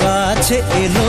কাছে এলো।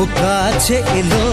ও কাছে এলো।